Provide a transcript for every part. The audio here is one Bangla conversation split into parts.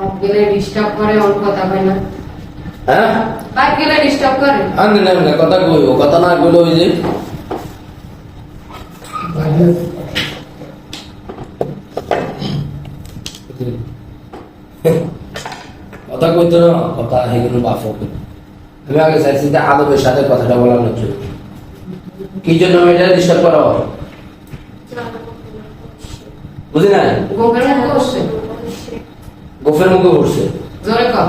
সব গেলে ডিস্টার্ব করে ওর কথা কয় না। হ্যাঁ? বাইক গেলে ডিস্টার্ব করে। আনলে না না কথা কইব কথা না কইলে ওই যে। কথা কইতো না কথা হেগুলো বাফ আমি আগে চাইছি যে আদবের সাথে কথাটা বলানোর জন্য কি জন্য এটা ডিস্টার্ব করো বুঝি না গোফের মুখে পড়ছে জোরে কর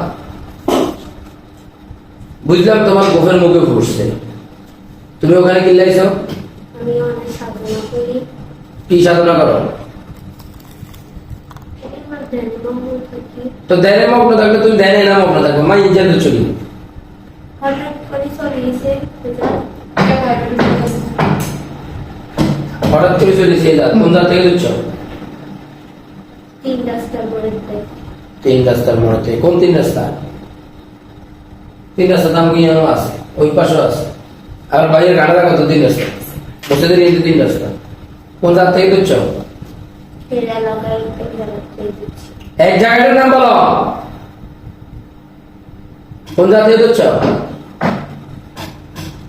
বুঝলাম তোমার গোফের মুখে পড়ছে তুমি ওখানে কি লাইছো কি সাধনা করো? তো ধ্যানে মগ্ন থাকলে তুমি ধ্যানে না মগ্ন থাকবে। মা ইজ্জাত চলি হঠাৎ করে চলে এসে রেজাল্ট হঠাৎ করে চলে এসে যা কোন দাঁত থেকে দিচ্ছ তিন তিন রাস্তার থেকে। কোন তিন রাস্তা তিন রাস্তা দাম কি জানো আছে? ওই পাশেও আছে। আর বাইরের গাড়া কত তিন রাস্তা বসে এই তিন রাস্তা কোন দাঁত থেকে দিচ্ছি এক জায়গাটার নাম বলো। কোন জায়গা থেকে দিচ্ছ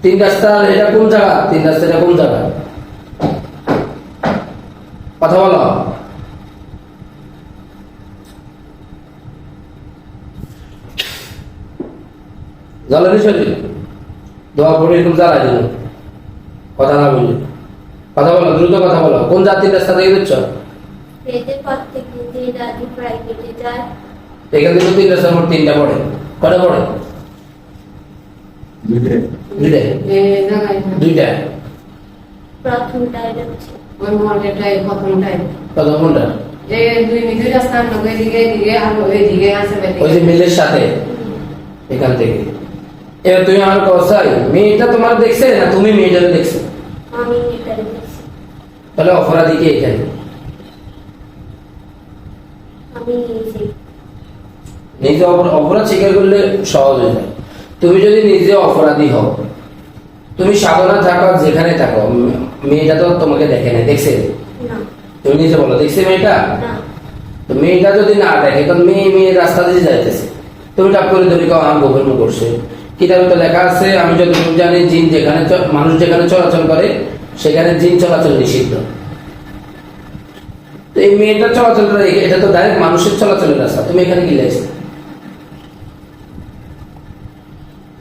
তিন রাস্তা এটা কোন জায়গা? তিন রাস্তা এটা কোন জায়গা? কথা বলো। জ্বালানি শরীর দোয়া পড়ে এরকম জ্বালা দিল। কথা না বললে। কথা বলো দ্রুত কথা বলো। কোন জাতির রাস্তা থেকে দিচ্ছ এখান থেকে তিন রাস্তার মোট তিনটা পড়ে। কটা পড়ে? দুইটা। দুইটা? ওই যে মিলের সাথে। এখান থেকে। এবার তুমি আমার কথাই মেয়েটা তোমার দেখছে না তুমি মেয়েটাকে দেখছ? আমি এটাই দেখছি। তাহলে অপরাধী কে এখানে? আমি নিজে। নিজে অপরাধ স্বীকার করলে সহজ হয়ে যায়। তুমি যদি নিজে অপরাধী হও তুমি সাধনা থাকো যেখানে থাকো মেয়েটা তো তোমাকে দেখে না দেখছে? তুমি নিজে বলো দেখছে মেয়েটা? তো মেয়েটা যদি না দেখে কারণ মেয়ে মেয়ে রাস্তা দিয়ে যাইতেছে। তুমি টাপ করে ধরি গোপন করছে কিতাবে তো লেখা আছে আমি যতটুকু জানি জিন যেখানে মানুষ যেখানে চলাচল করে সেখানে জিন চলাচল নিষিদ্ধ। তো এই মেয়েটা চলাচল করে এটা তো ডাইরেক্ট মানুষের চলাচলের রাস্তা। তুমি এখানে কি লাগছে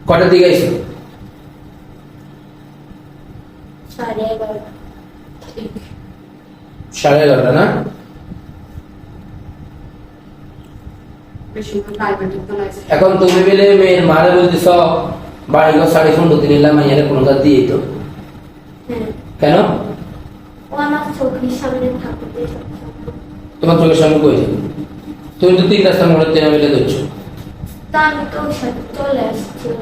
কটার দিকে আইছো? সাড়ে এগারোটা। সাড়ে এগারোটা না বেশি প্রাইভেটে তো লাগছে এখন তুমি মিলে মেয়ের মারে বলতেছ বাড়ি ঘর পনেরো দিন এলাম মাইয়ারে কোনো কাজ দিয়ে তো। হ্যাঁ। কেন? ও আমার চোখের সামনে থাকতে তোমার চোখের সামনে কই তুমি তো তিন রাস্তার মোড়ে তেনা মিলে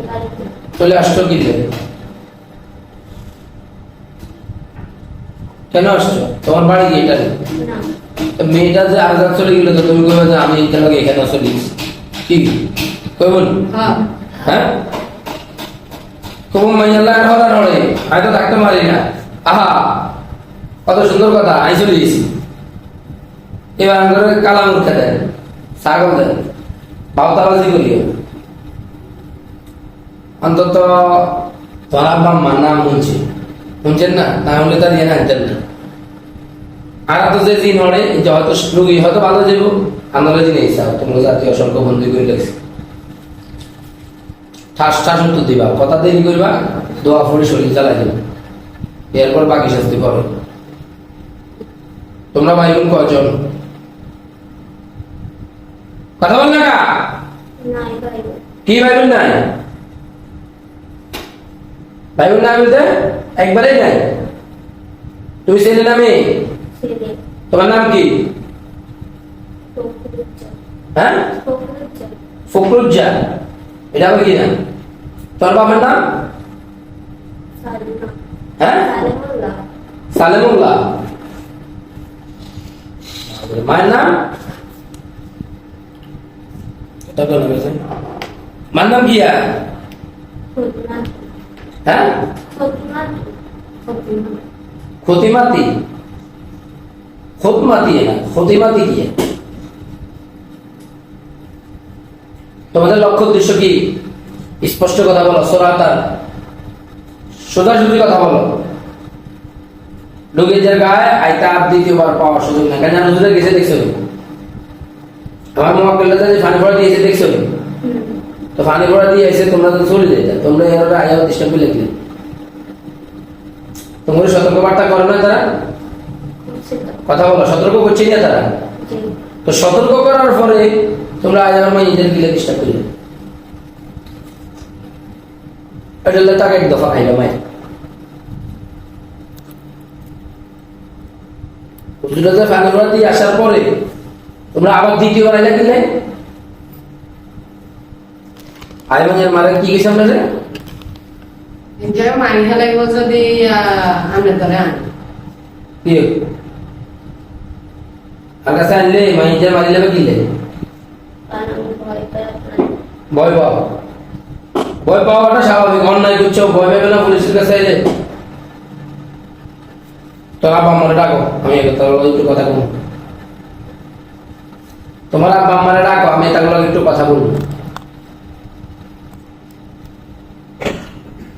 বাড়িতে। চলে আসছো কি কেন আসছো? তোমার বাড়ি এটা? মেয়েটা যে আজাদ চলে গেল তো তুমি কইবে যে আমি এখানে এখানে চলে গেছি কি? হ্যাঁ। হ্যাঁ? কবু আমি তো না। আহা! কত সুন্দর কথা। আমি চলে গেছি। এবার কালা মূর্খা দেন ছাগল দেন বাউতাবাজি করিও। অন্তত তোমার আব্বা মার নাম শুনছে। শুনছেন না? না হলে তার ইয়ে আনতেন না। আর তো যে দিন যে হয়তো রুগী হয়তো ভালো হিসাব তোমরা জাতীয় অসংখ্য বন্ধু করে লাগছে ঠাস ঠাস উত্তর দিবা কথা দেরি করবা দোয়া ফুলে শরীর চালাই দিবা। এরপর বাকি শাস্তি তোমরা ভাই বোন কজন কথা বল না কি ভাই বোন নাই? ভাই বোন নাই বলতে? একবারেই নাই। তুমি ছেলে না মেয়ে তোমার নাম কি? হ্যাঁ? ফখরুজ্জা এটা আবার কি নাম তোর বাবার নাম? হ্যাঁ? সালেমুল্লাহ। মায়ের নাম? কোন নাম মায়ের নাম কি হ্যাঁ? খতিমাতি খতমাতি না কি? তোমাদের লক্ষ্য উদ্দেশ্য কি? স্পষ্ট কথা বলো সোরাতার সোজাসুজি কথা বলো। লোকের গায়ে আইতা আপ দ্বিতীয়বার পাওয়ার সুযোগ না কেন? নজরে গেছে, দেখছ? আমার মোয়াক্কেলটা যে ফানি ফড়া দিয়েছে, দেখছ? ফানি পড়া দিয়ে এসে তোমরা তো চলে যেতে তোমরা এর আয়া ডিস্টার্ব লিখলে। তোমরা সতর্ক বার্তা করো না তারা? কথা বলো, সতর্ক করছে না তারা? তো সতর্ক করার পরে তোমরা আজ আমার নিজেদের গিলে চেষ্টা করলে এটা টাকা এক দফা খাইলো মায়ের। হুজুরাতে ফাঁকা দিয়ে আসার পরে তোমরা আবার দ্বিতীয়বার আইলা কিনলে আয় মানে মারা কি গেছে আপনাদের? যে মাই হেলাইব যদি আমরা ধরে আনি। কি? আর কাছে আনলে? মাইজের মারিলে বা কিনলে কারণ ভয় পাও? ভয় পাওয়াটা স্বাভাবিক অন্যায় করছ ভয় পাবে না পুলিশের কাছে এলে? তোর আব্বা আম্মারে ডাকো আমি তোর একটু কথা বলব। তোমার আব্বা আম্মারে ডাকো আমি তাগুলো একটু কথা বলব।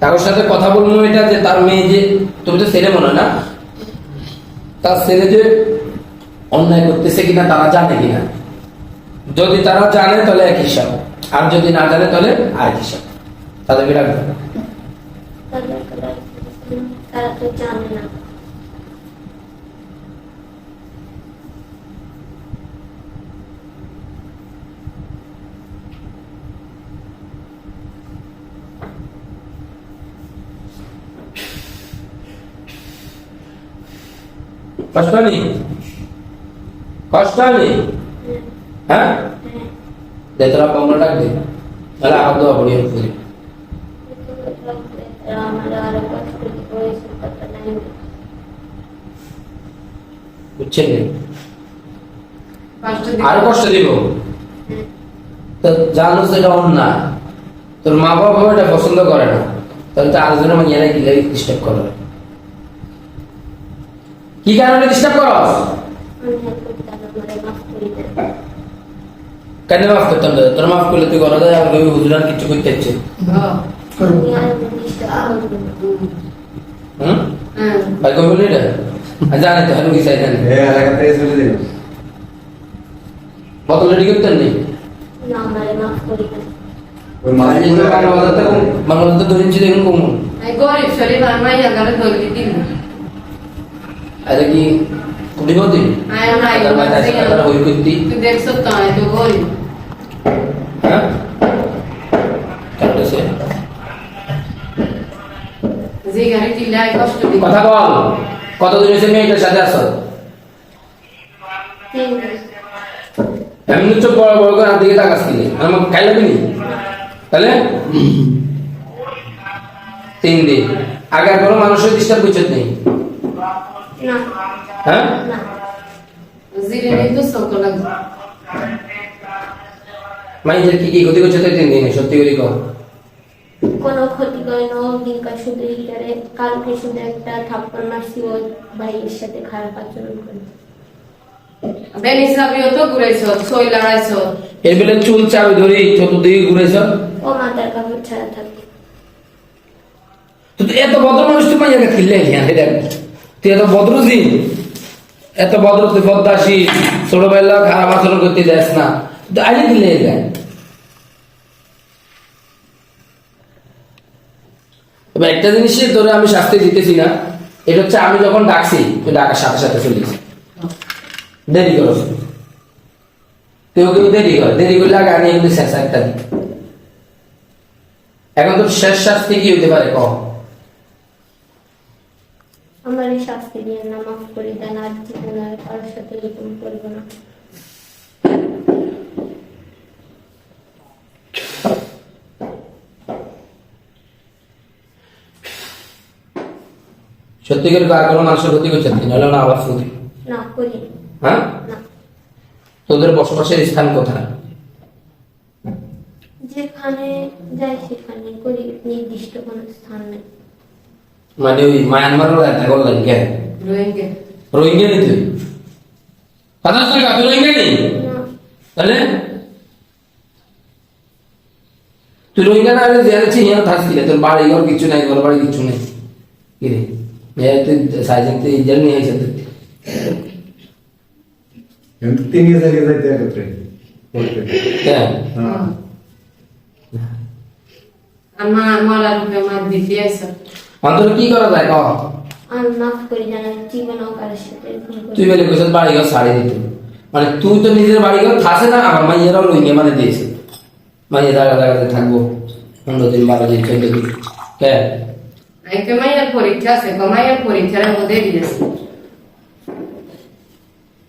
তার সাথে কথা বলব এটা যে তার মেয়ে যে, তুমি তো ছেলে মনে না? তার ছেলে যে অন্যায় করতেছে কিনা তারা জানে কিনা? যদি তারা জানে, তাহলে এক হিসাব। আর যদি না জানে, তাহলে আরেক হিসাব। তাদেরকে রাখবে না। কষ্ট নেই কষ্ট নেই হ্যাঁ? দে তোরা কমলা ডাক দে। তাহলে আবার দোয়া পড়ি তারা আমার আরও কষ্ট বুঝছেন নি? দিব? তো জানো সেটা অন্যায়। তোর মা বাবা এটা পছন্দ করে না। তাহলে তো আরেকজনের এরা গিলে ডিস্টার্ব করো। কি কারণে ডিস্টার্ব করো আমি কেন মাফ করতাম না? তোর মাফ করলে তুই করো দেয় আর ওই হুজুরান কিছু করতে আমি আর হ্যাঁ ভাই কই বলি এটা? আর জানি তো হারু কি চাই জানি দিন কত রেডি করতেন নি? দেন বাংলাদেশে বাংলাদেশে ধরেছি দেখুন কমন। গরিব শরীর আর মাইয়া গালে ধরে দিল এটা কি কুড়ি হতি আয় আমরা আই হই তুই দেখছ তো হ্যাঁ যে গাড়ি কষ্ট কথা বল মেয়েটার সাথে আসো তিন এমনি চোখ বড় বড় করে হাত দিকে তাকাস দিলে আমার খাইলে তুমি তাহলে তিন দিন আগে আর কোনো মানুষের ডিস্টার্ব করছে নেই হ্যাঁ? মাইজের কি কি ক্ষতি করছে তো তিন দিনে? সত্যি করে কর কোনো ক্ষতি করে না দিনকার শুধু ইটারে কালকে শুধু একটা থাপ্পড় মারছি ও ভাইয়ের সাথে খারাপ আচরণ করে। বেনি তো ঘুরাইছ ছই লড়াইছ। এর বেলে চুল চাবি ধরি চতুর্দিকে ঘুরেছ ও মাথার কাপড় ছাড়া থাকে তো তুই এত মানুষ তুই মাইয়াকে খেললে হ্যাঁ এটা তুই এত ভদ্র এত ভদ্র তুই ছোটবেলা খারাপ আচরণ করতে না। আইলে দিলে এটা এবার একটা আমি শাস্তি দিতেছি না, এটা হচ্ছে আমি যখন ডাকছি, তুই ডাকার সাথে সাথে চলে দেরি করো কেউ কেউ দেরি করে। দেরি করলে আগে আমি এগুলো শেষ একটা এখন তোর শেষ শাস্তি কি হতে পারে? কম আমার এই শাস্তি দিয়ে না মাফ করে দেন আর জীবনে আর কারোর সাথে এরকম করব না। সত্যি করে কার কোনো মানুষের ক্ষতি করছে? না নাহলে না আবার করি। হ্যাঁ? তোদের বসবাসের স্থান কোথায়? যেখানে যাই সেখানে করি নির্দিষ্ট কোনো স্থান নেই। মানে ওই মায়ানমারের একটা করলেন কেন রোহিঙ্গা। রোহিঙ্গা নি তুই কথা শুনে তুই রোহিঙ্গা নি না। তাহলে? তুই রোহিঙ্গা না জেলে চিনিয়ে থাকছিল তোর বাড়ি ঘর কিছু নাই ঘর বাড়ি কিছু নেই। কি রে? তুই সাইজেন তুই ইন্ডিয়ান নিয়ে এসে তুই তিনি জায়গায় যাইতে একত্রে হ্যাঁ। আমা মরার রূপে মার দিতে আইসা। অন্তর কি করা যায় কহ আর মাফ করে জানার জীবনও কারোর সাথে তুই বলে কইছিস বাড়ি ঘর ছাড়ি দিত। মানে তুই তো নিজের বাড়ি ঘর থাসে না আমার মাইয়েরাও রোহিঙ্গা মানে দিয়েছে। মাইয়ে জায়গা জায়গাতে থাকব। পনেরো দিন বারো দিন চোদ্দ দিন মাইয়ার পরীক্ষা আছে কমাইয়ার পরীক্ষার মধ্যে দিয়েছে।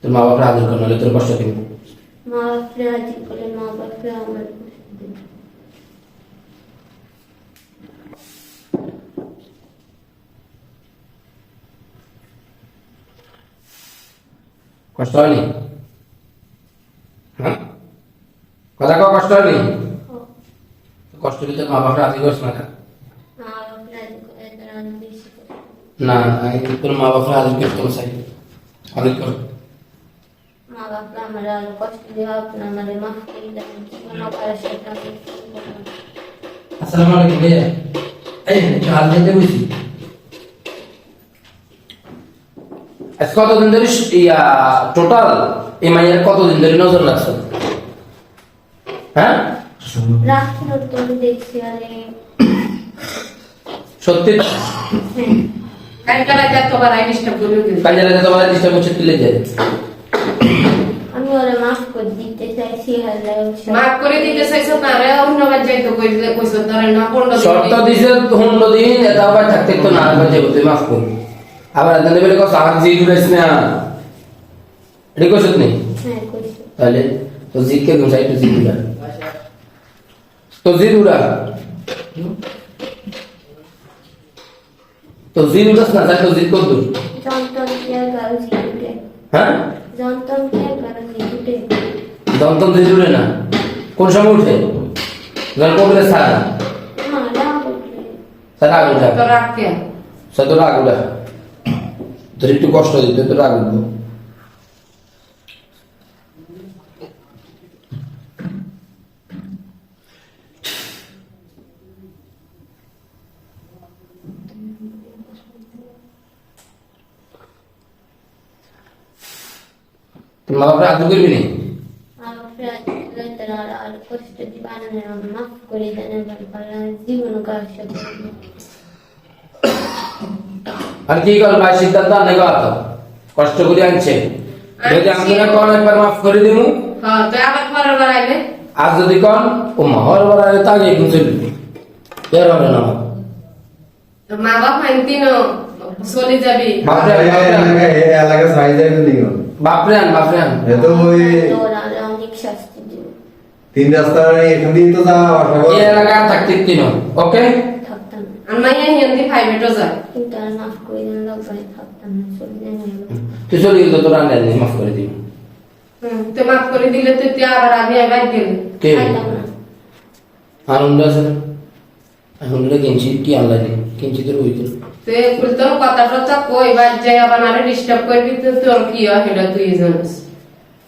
তোর মা বাপরা আদর করে নাহলে তোর কষ্ট দিন মা বাপরে রাজি করে মা বাপরে আমার কষ্ট হয়নি? হ্যাঁ? কথা কও কষ্ট হয়নি? কষ্ট দিতে মা বাপরা আদি করছ না না আমি তোর মা বাপরা আদি করতে চাই আদি কর। মা বাপরে আমার কষ্ট দেওয়া আমাদের মাফ করে দেন। আসসালামু আলাইকুম এই হাল দিতে বসি আজ কতদিন ধরে ইয়া টোটাল এই মাইয়ের কতদিন ধরে নজর রাখছো? হ্যাঁ? আরে সত্যি? আমি ওরা মাফ করে দিতে চাইছি মাফ করে দিতে চাইছো না রে অন্যবার যাইতো কইলে কইছো ধরে না পনেরো দিন। শর্ত দিছে হুন্ড দিন এটা আবার থাকতে তো না আবার মাফ কর। আবার এখানে বেলে কস আর জি উড়াইছ না। এটা হ্যাঁ কইছি। তাহলে তো জিতকে গুছাই একটু জিত উড়া। তো জিত উড়া। তো জিত উড়াস না তাই তো জিত কর দূর। যন্ত্রণ কে গাল হ্যাঁ? যন্ত্রণ কে গাল দন্তন না। কোন সময় উঠে? যখন কবিরে সারা? সারা উঠা। তো রাখতে সে তো রাগ উঠা। তোর একটু কষ্ট দিতে তো রাগ উঠবো তোর মা বাপরা আদর করবি নি? তারা কষ্ট দিবা না মাফ করে দেন জীবন সাথে। আর কি কর ভাই? সিদ্ধান্ত আনে গা কষ্ট করে আনছে। যদি আমি না কোন একবার মাফ করে দিমু। হ্যাঁ তো আবার পরের বার আইলে আর যদি কোন ও মহর বড় তাকে এখন চলবি। এর হবে না? তো মা বাপ মানতিন চলে যাবি। বাপরে এলাকা এলাকা সাই যাইবে নিও বাপরে আন বাপরে আন। ওই অনেক শাস্তি দিবে তিন রাস্তা এখান দিয়ে তো যাওয়া আসা এই এলাকা থাকতে তিন ওকে? আর মাইয়া হিন্দি প্রাইভেটও যায় কিন্তু আর মাফ করে দেন লোকজনে থাকতাম না চলে যাই তুই চলে গেল তোর আনলে আনলি, মাফ করে দিবি হুম, তো মাফ করে দিলে তুই তুই আবার আমি আবার গেলি কে খাইতাম না আনন্দ আছে না আনন্দ কিনছি কি আনলাই কিনছি তোর ওই দিন তুই তোর কথা টথা কই বাদ যাই আবার আরে ডিস্টার্ব করবি তো তোর কি হয় সেটা তুই জানিস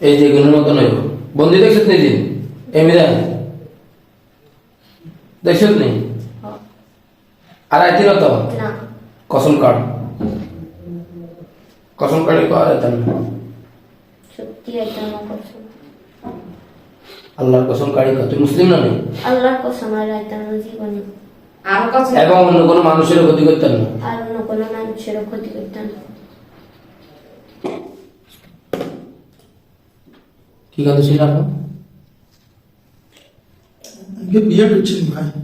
এই যে গুণের মতো নইব বন্দি দেখছিস নি দিন এমনি দেখ দেখছিস নি হ্যাঁ। আর তো? না। কসম কার্ড কসম কার্ডে কর তার সত্যি এটা আমার কসম। আল্লাহর কসম মুসলিম না নেই? আল্লাহর কসম আর রাইতাম না জীবনে। আর কত এবং অন্য কোনো মানুষের ক্ষতি করতেন না? আর অন্য কোনো মানুষেরও ক্ষতি করতাম না। কি কথা ছিল আপনার বিয়ে করছেন ভাই।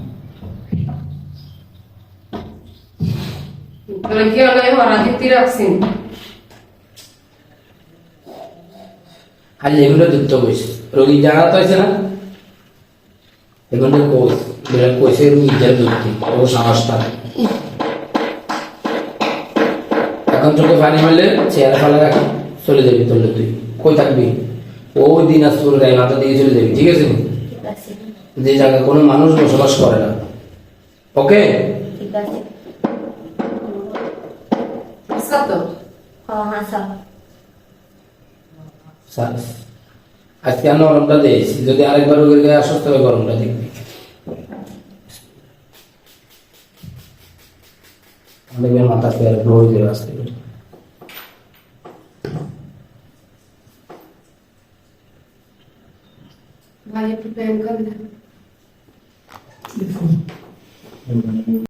আজ এগুলো যুক্ত কইছে রোগী জানা তো হয়েছে না এগুলো কইস বেলা কইছে রোগী যুক্তি ও সাহসটা এখন চোখে পানি মেলে চেয়ার ফেলে রাখি চলে যাবি তোলে তুই কই থাকবি ওই দিন আসপুর গায়ে মাথা দিয়ে চলে যাবি ঠিক আছে ঠিক আছে যে জায়গায় কোনো মানুষ বসবাস করে না ওকে ঠিক আছে আজকে আমি গরমটা দিয়েছি যদি আরেকবার ওকে গায়ে আসতে হবে গরমটা দেখবি দেখবেন মাথা পেয়ার ভরে দেবে আসতে ভাই একটু প্রেম করে দেন টেলিফোন